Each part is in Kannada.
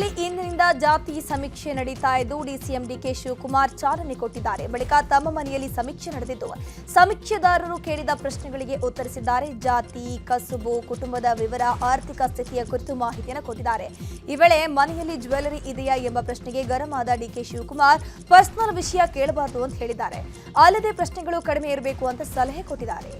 ಬೆಂಗಳೂರಲ್ಲಿ ಇಂದಿನಿಂದ ಜಾತಿ ಸಮೀಕ್ಷೆ ನಡೀತಾ ಇದ್ದು, ಡಿಸಿಎಂ ಡಿಕೆ ಶಿವಕುಮಾರ್ ಚಾಲನೆ ಕೊಟ್ಟಿದ್ದಾರೆ. ಬಳಿಕ ತಮ್ಮ ಮನೆಯಲ್ಲಿ ಸಮೀಕ್ಷೆ ನಡೆದಿದ್ದು, ಸಮೀಕ್ಷೆದಾರರು ಕೇಳಿದ ಪ್ರಶ್ನೆಗಳಿಗೆ ಉತ್ತರಿಸಿದ್ದಾರೆ. ಜಾತಿ, ಕಸುಬು, ಕುಟುಂಬದ ವಿವರ, ಆರ್ಥಿಕ ಸ್ಥಿತಿಯ ಕುರಿತು ಮಾಹಿತಿಯನ್ನು ಕೊಟ್ಟಿದ್ದಾರೆ. ಈ ವೇಳೆ ಮನೆಯಲ್ಲಿ ಜ್ಯುವೆಲರಿ ಇದೆಯಾ ಎಂಬ ಪ್ರಶ್ನೆಗೆ ಗರಂ ಆದ ಡಿಕೆ ಶಿವಕುಮಾರ್ ಪರ್ಸನಲ್ ವಿಷಯ ಕೇಳಬಾರದು ಅಂತ ಹೇಳಿದ್ದಾರೆ. ಅಲ್ಲದೆ ಪ್ರಶ್ನೆಗಳು ಕಡಿಮೆ ಇರಬೇಕು ಅಂತ ಸಲಹೆ ಕೊಟ್ಟಿದ್ದಾರೆ.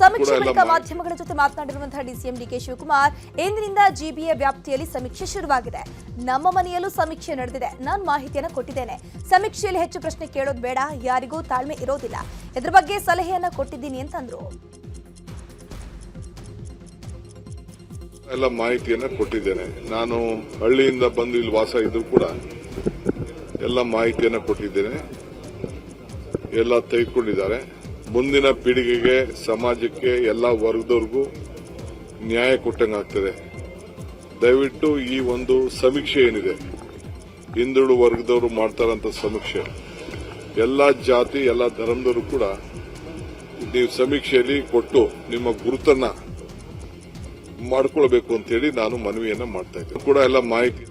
ಸಮೀಕ್ಷೆ ಬಳಿಕ ಮಾಧ್ಯಮಗಳ ಜೊತೆ ಮಾತನಾಡಿರುವಂತಹ ಡಿಸಿಎಂ ಡಿಕೆ ಶಿವಕುಮಾರ್ ಇಂದಿನಿಂದ ಜಿಬಿಎ ವ್ಯಾಪ್ತಿಯಲ್ಲಿ ಸಮೀಕ್ಷೆ ಶುರುವಾಗಿದೆ. ನಮ್ಮ ಮನೆಯಲ್ಲೂ ಸಮೀಕ್ಷೆ ನಡೆದಿದೆ. ನಾನು ಮಾಹಿತಿಯನ್ನು ಕೊಟ್ಟಿದ್ದೇನೆ. ಸಮೀಕ್ಷೆಯಲ್ಲಿ ಹೆಚ್ಚು ಪ್ರಶ್ನೆ ಕೇಳೋದು ಬೇಡ. ಯಾರಿಗೂ ತಾಳ್ಮೆ ಇರೋದಿಲ್ಲ. ಇದ್ರ ಬಗ್ಗೆ ಸಲಹೆಯನ್ನ ಕೊಟ್ಟಿದ್ದೀನಿ ಅಂತಂದ್ರು ಎಲ್ಲ ಮಾಹಿತಿಯನ್ನ ಕೊಟ್ಟಿದ್ದೇನೆ. ನಾನು ಹಳ್ಳಿಯಿಂದ ಬಂದು ಇಲ್ಲಿ ವಾಸ ಇದ್ರು ಕೂಡ ಎಲ್ಲ ಮಾಹಿತಿಯನ್ನ ಕೊಟ್ಟಿದ್ದೇನೆ. ಎಲ್ಲ ತೆಗೆದುಕೊಂಡಿದ್ದಾರೆ. ಮುಂದಿನ ಪೀಳಿಗೆಗೆ, ಸಮಾಜಕ್ಕೆ, ಎಲ್ಲ ವರ್ಗದವ್ರಿಗೂ ನ್ಯಾಯ ಕೊಟ್ಟಂಗಾಗ್ತದೆ ದಯವಿಟ್ಟು ಈ ಒಂದು ಸಮೀಕ್ಷೆ ಏನಿದೆ? ಹಿಂದುಳು ವರ್ಗದವರು ಮಾಡ್ತಾರಂತ ಸಮೀಕ್ಷೆ. ಎಲ್ಲ ಜಾತಿ, ಎಲ್ಲ ಧರ್ಮದವರು ಕೂಡ ನೀವು ಸಮೀಕ್ಷೆಯಲ್ಲಿ ಕೊಟ್ಟು ನಿಮ್ಮ ಗುರುತನ್ನ ಮಾಡ್ಕೊಳ್ಬೇಕು ಅಂತೇಳಿ ನಾನು ಮನವಿಯನ್ನ ಮಾಡ್ತಾ ಇದ್ದೇನೆ. ಕೂಡ ಎಲ್ಲ ಮಾಹಿತಿ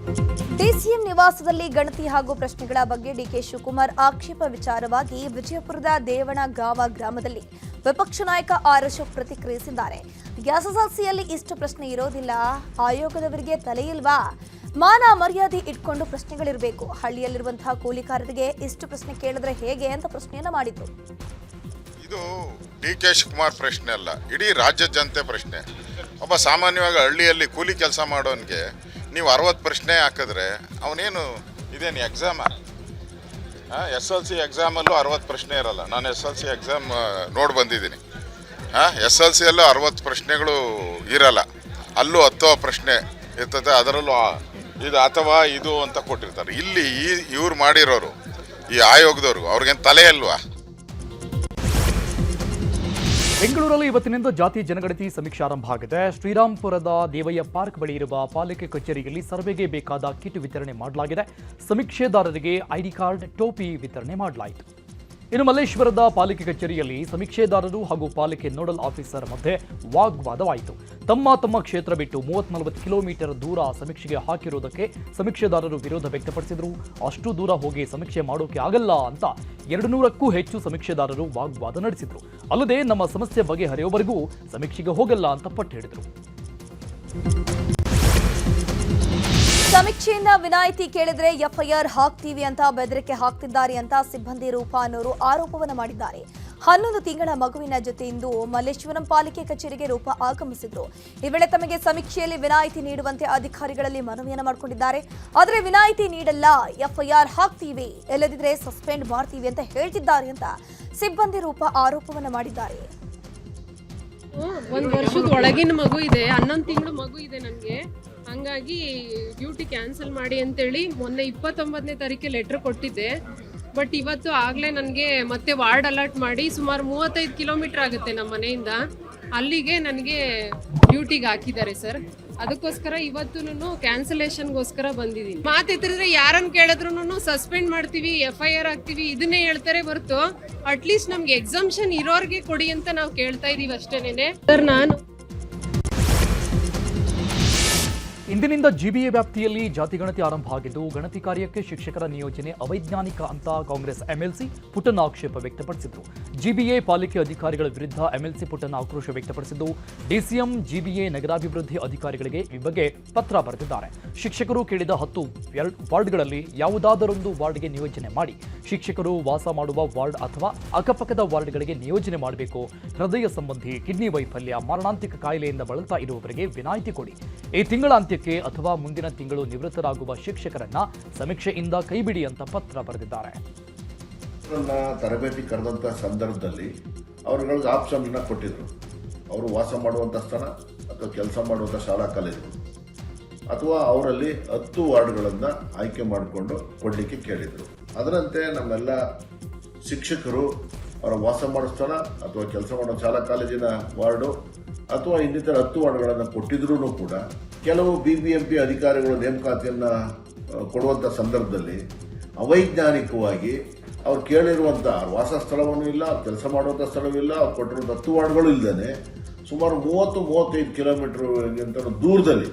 ಡಿಸಿಎಂ ನಿವಾಸದಲ್ಲಿ ಗಣತಿ ಹಾಗೂ ಪ್ರಶ್ನೆಗಳ ಬಗ್ಗೆ ಡಿಕೆ ಶಿವಕುಮಾರ್ ಆಕ್ಷೇಪ ವಿಚಾರವಾಗಿ ವಿಜಯಪುರದ ದೇವಣಗಾವ ಗ್ರಾಮದಲ್ಲಿ ವಿಪಕ್ಷ ನಾಯಕ ಆರ್ ಅಶೋಕ್ ಪ್ರತಿಕ್ರಿಯಿಸಿದ್ದಾರೆ. ಎಸ್ಎಸ್ಎಲ್ಸಿಯಲ್ಲಿ ಇಷ್ಟು ಪ್ರಶ್ನೆ ಇರೋದಿಲ್ಲ. ಆಯೋಗದವರಿಗೆ ತಲೆ ಇಲ್ವಾ? ಮಾನ ಮರ್ಯಾದೆ ಇಟ್ಕೊಂಡು ಪ್ರಶ್ನೆಗಳಿರಬೇಕು. ಹಳ್ಳಿಯಲ್ಲಿರುವಂತಹ ಕೂಲಿಕಾರರಿಗೆ ಇಷ್ಟು ಪ್ರಶ್ನೆ ಕೇಳಿದ್ರೆ ಹೇಗೆ ಅಂತ ಪ್ರಶ್ನೆಯನ್ನು ಮಾಡಿದ್ರು. ಇದು ಡಿ ಕೆ ಶಿವಕುಮಾರ್ ಪ್ರಶ್ನೆ ಅಲ್ಲ. ಇಡೀ ರಾಜ್ಯ ಜನತೆ ಪ್ರಶ್ನೆ. ಒಬ್ಬ ಸಾಮಾನ್ಯವಾಗಿ ಹಳ್ಳಿಯಲ್ಲಿ ಕೂಲಿ ಕೆಲಸ ಮಾಡೋನಿಗೆ ನೀವು ಅರವತ್ತು ಪ್ರಶ್ನೆ ಹಾಕಿದ್ರೆ ಅವನೇನು, ಇದೇನು ಎಕ್ಸಾಮ ಎಸ್ ಎಲ್ ಸಿ ಎಕ್ಸಾಮಲ್ಲೂ ಅರವತ್ತು ಪ್ರಶ್ನೆ ಇರಲ್ಲ. ನಾನು ಎಸ್ ಎಲ್ ಸಿ ಎಕ್ಸಾಮ್ ನೋಡಿ ಬಂದಿದ್ದೀನಿ. ಹಾಂ ಎಸ್ ಎಲ್ ಸಿಯಲ್ಲೂ ಅರವತ್ತು ಪ್ರಶ್ನೆಗಳು ಇರಲ್ಲ. ಅಲ್ಲೂ ಹತ್ತೋ ಪ್ರಶ್ನೆ ಇರ್ತದೆ, ಅದರಲ್ಲೂ ಇದು ಅಥವಾ ಇದು ಅಂತ ಕೊಟ್ಟಿರ್ತಾರೆ. ಇಲ್ಲಿ ಈ, ಇವ್ರು ಮಾಡಿರೋರು, ಈ ಆಯೋಗದವ್ರಿಗೂ ಅವ್ರಿಗೇನು ತಲೆ ಅಲ್ವಾ ಬೆಂಗಳೂರಲ್ಲಿ ಇವತ್ತಿನಿಂದ ಜಾತಿ ಜನಗಣತಿ ಸಮೀಕ್ಷೆ ಆರಂಭ ಆಗಿದೆ. ಶ್ರೀರಾಂಪುರದ ದೇವಯ್ಯ ಪಾರ್ಕ್ ಬಳಿ ಇರುವ ಪಾಲಿಕೆ ಕಚೇರಿಯಲ್ಲಿ ಸರ್ವೆಗೆ ಬೇಕಾದ ಕಿಟ್ ವಿತರಣೆ ಮಾಡಲಾಗಿದೆ. ಸಮೀಕ್ಷೆದಾರರಿಗೆ ಐಡಿ ಕಾರ್ಡ್, ಟೋಪಿ ವಿತರಣೆ ಮಾಡಲಾಯಿತು. ಇನ್ನು ಮಲ್ಲೇಶ್ವರದ ಪಾಲಿಕೆ ಕಚೇರಿಯಲ್ಲಿ ಸಮೀಕ್ಷೆದಾರರು ಹಾಗೂ ಪಾಲಿಕೆ ನೋಡಲ್ ಆಫೀಸರ್ ಮಧ್ಯೆ ವಾಗ್ವಾದವಾಯಿತು. ತಮ್ಮ ತಮ್ಮ ಕ್ಷೇತ್ರ ಬಿಟ್ಟು ಮೂವತ್ತ್ ನಲವತ್ತು ಕಿಲೋಮೀಟರ್ ದೂರ ಸಮೀಕ್ಷೆಗೆ ಹಾಕಿರುವುದಕ್ಕೆ ಸಮೀಕ್ಷೆದಾರರು ವಿರೋಧ ವ್ಯಕ್ತಪಡಿಸಿದರು. ಅಷ್ಟು ದೂರ ಹೋಗಿ ಸಮೀಕ್ಷೆ ಮಾಡೋಕೆ ಆಗಲ್ಲ ಅಂತ ಎರಡು ನೂರಕ್ಕೂ ಹೆಚ್ಚು ಸಮೀಕ್ಷೆದಾರರು ವಾಗ್ವಾದ ನಡೆಸಿದರು. ಅಲ್ಲದೆ ನಮ್ಮ ಸಮಸ್ಯೆ ಬಗೆಹರಿಯೋವರೆಗೂ ಸಮೀಕ್ಷೆಗೆ ಹೋಗಲ್ಲ ಅಂತ ಪಟ್ಟು ಹಿಡಿದ್ರು ಸಮೀಕ್ಷೆಯಿಂದ ವಿನಾಯಿತಿ ಕೇಳಿದ್ರೆ ಎಫ್ಐಆರ್ ಹಾಕ್ತೀವಿ ಅಂತ ಬೆದರಿಕೆ ಹಾಕ್ತಿದ್ದಾರೆ ಅಂತ ಸಿಬ್ಬಂದಿ ರೂಪ ಅನ್ನೋರು ಆರೋಪವನ್ನು ಮಾಡಿದ್ದಾರೆ. ಹನ್ನೊಂದು ತಿಂಗಳ ಮಗುವಿನ ಜೊತೆ ಇಂದು ಮಲ್ಲೇಶ್ವರಂ ಪಾಲಿಕೆ ಕಚೇರಿಗೆ ರೂಪ ಆಗಮಿಸಿದ್ರು. ಈ ವೇಳೆ ತಮಗೆ ಸಮೀಕ್ಷೆಯಲ್ಲಿ ವಿನಾಯಿತಿ ನೀಡುವಂತೆ ಅಧಿಕಾರಿಗಳಲ್ಲಿ ಮನವಿಯನ್ನು ಮಾಡಿಕೊಂಡಿದ್ದಾರೆ. ಆದರೆ ವಿನಾಯಿತಿ ನೀಡಲ್ಲ, ಎಫ್ಐಆರ್ ಹಾಕ್ತೀವಿ ಎಲ್ಲದಿದ್ರೆ ಸಸ್ಪೆಂಡ್ ಮಾಡ್ತೀವಿ ಅಂತ ಹೇಳ್ತಿದ್ದಾರೆ ಅಂತ ಸಿಬ್ಬಂದಿ ರೂಪ ಆರೋಪವನ್ನು ಮಾಡಿದ್ದಾರೆ. ಒಂದು ವರ್ಷದ ಒಳಗಿನ ಮಗು ಇದೆ, ಹನ್ನೊಂದು ತಿಂಗಳು ಮಗು ಇದೆ ನನಗೆ ಹಂಗಾಗಿ ಡ್ಯೂಟಿ ಕ್ಯಾನ್ಸಲ್ ಮಾಡಿ ಅಂತೇಳಿ ಮೊನ್ನೆ ಇಪ್ಪತ್ತೊಂಬತ್ತನೇ ತಾರೀಕೆ ಲೆಟ್ರ್ ಕೊಟ್ಟಿದ್ದೆ. ಬಟ್ ಇವತ್ತು ಆಗಲೇ ನನಗೆ ಮತ್ತೆ ವಾರ್ಡ್ ಅಲರ್ಟ್ ಮಾಡಿ ಸುಮಾರು ಮೂವತ್ತೈದು ಕಿಲೋಮೀಟರ್ ಆಗುತ್ತೆ ನಮ್ಮ ಮನೆಯಿಂದ. ಅಲ್ಲಿಗೆ ನನಗೆ ಡ್ಯೂಟಿಗೆ ಹಾಕಿದ್ದಾರೆ ಸರ್ ಅದಕ್ಕೋಸ್ಕರ ಇವತ್ತು ಕ್ಯಾನ್ಸಲೇಷನ್ಗೋಸ್ಕರ ಬಂದಿದ್ದೀನಿ. ಮಾತೆತ್ತಿದ್ರೆ ಯಾರನ್ನು ಕೇಳಿದ್ರು ಸಸ್ಪೆಂಡ್ ಮಾಡ್ತೀವಿ ಎಫ್ ಐ ಆರ್ ಹಾಕ್ತೀವಿ, ಇದನ್ನೇ ಹೇಳ್ತಾರೆ ಹೊರತು. ಅಟ್ಲೀಸ್ಟ್ ನಮ್ಗೆ ಎಕ್ಸಾಮ್ಷನ್ ಇರೋರಿಗೆ ಕೊಡಿ ಅಂತ ನಾವು ಕೇಳ್ತಾ ಇದೀವಿ ಅಷ್ಟೇನೆ ಸರ್ ನಾನು ಇಂದಿನಿಂದ ಜಿಬಿಎ ವ್ಯಾಪ್ತಿಯಲ್ಲಿ ಜಾತಿ ಗಣತಿ ಆರಂಭ ಆಗಿದ್ದು, ಗಣತಿ ಕಾರ್ಯಕ್ಕೆ ಶಿಕ್ಷಕರ ನಿಯೋಜನೆ ಅವೈಜ್ಞಾನಿಕ ಅಂತ ಕಾಂಗ್ರೆಸ್ ಎಂಎಲ್ಸಿ ಪುಟನ ಆಕ್ಷೇಪ ವ್ಯಕ್ತಪಡಿಸಿದ್ರು. ಜಿಬಿಎ ಪಾಲಿಕೆ ಅಧಿಕಾರಿಗಳ ವಿರುದ್ಧ ಎಂಎಲ್ಸಿ ಪುಟನ ಆಕ್ರೋಶ ವ್ಯಕ್ತಪಡಿಸಿದ್ದು ಡಿಸಿಎಂ ಜಿಬಿಎ ನಗರಾಭಿವೃದ್ಧಿ ಅಧಿಕಾರಿಗಳಿಗೆ ಈ ಬಗ್ಗೆ ಪತ್ರ ಬರೆದಿದ್ದಾರೆ. ಶಿಕ್ಷಕರು ಕೇಳಿದ ಹತ್ತು ವಾರ್ಡ್ಗಳಲ್ಲಿ ಯಾವುದಾದರೊಂದು ವಾರ್ಡ್ಗೆ ನಿಯೋಜನೆ ಮಾಡಿ. ಶಿಕ್ಷಕರು ವಾಸ ಮಾಡುವ ವಾರ್ಡ್ ಅಥವಾ ಅಕ್ಕಪಕ್ಕದ ವಾರ್ಡ್ಗಳಿಗೆ ನಿಯೋಜನೆ ಮಾಡಬೇಕು. ಹೃದಯ ಸಂಬಂಧಿ ಕಿಡ್ನಿ ವೈಫಲ್ಯ, ಮಾರಣಾಂತಿಕ ಕಾಯಿಲೆಯಿಂದ ಬಳಲ್ತಾ ಇರುವವರಿಗೆ ವಿನಾಯಿತಿ ಕೊಡಿ. ಈ ಅಥವಾ ಮುಂದಿನ ತಿಂಗಳು ನಿವೃತ್ತರಾಗುವ ಶಿಕ್ಷಕರನ್ನ ಸಮೀಕ್ಷೆಯಿಂದ ಕೈಬಿಡಿ ಅಂತ ಪತ್ರ ಬರೆದಿದ್ದಾರೆ. ತರಬೇತಿ ಕರೆದಂತಹ ಸಂದರ್ಭದಲ್ಲಿ ಅವರುಗಳಿಗೆ ಆಪ್ಷನ್ ಕೊಟ್ಟಿದ್ರು. ಅವರು ವಾಸ ಮಾಡುವಂಥ ಸ್ಥಳ ಅಥವಾ ಕೆಲಸ ಮಾಡುವಂಥ ಶಾಲಾ ಕಾಲೇಜು ಅಥವಾ ಅವರಲ್ಲಿ ಹತ್ತು ವಾರ್ಡ್ಗಳನ್ನು ಆಯ್ಕೆ ಮಾಡಿಕೊಂಡು ಕೊಡಲಿಕ್ಕೆ ಕೇಳಿದರು. ಅದರಂತೆ ನಮ್ಮೆಲ್ಲ ಶಿಕ್ಷಕರು ಅವರ ವಾಸ ಮಾಡೋ ಸ್ಥಳ ಅಥವಾ ಕೆಲಸ ಮಾಡೋ ಶಾಲಾ ಕಾಲೇಜಿನ ವಾರ್ಡು ಅಥವಾ ಇನ್ನಿತರ ಹತ್ತು ವಾರ್ಡ್ಗಳನ್ನು ಕೊಟ್ಟಿದ್ರೂ ಕೂಡ ಕೆಲವು ಬಿ ಬಿ ಎಂ ಪಿ ಅಧಿಕಾರಿಗಳು ನೇಮಕಾತಿಯನ್ನು ಕೊಡುವಂಥ ಸಂದರ್ಭದಲ್ಲಿ ಅವೈಜ್ಞಾನಿಕವಾಗಿ ಅವ್ರು ಕೇಳಿರುವಂಥ ವಾಸ ಸ್ಥಳವೂ ಇಲ್ಲ, ಕೆಲಸ ಮಾಡುವಂಥ ಸ್ಥಳವಿಲ್ಲ ಅವ್ರು ಕೊಟ್ಟಿರುವಂಥ ಹತ್ತು ವಾರ್ಡ್ಗಳು ಇಲ್ಲದೇ ಸುಮಾರು ಮೂವತ್ತು, ಮೂವತ್ತೈದು ಕಿಲೋಮೀಟರ್ ದೂರದಲ್ಲಿ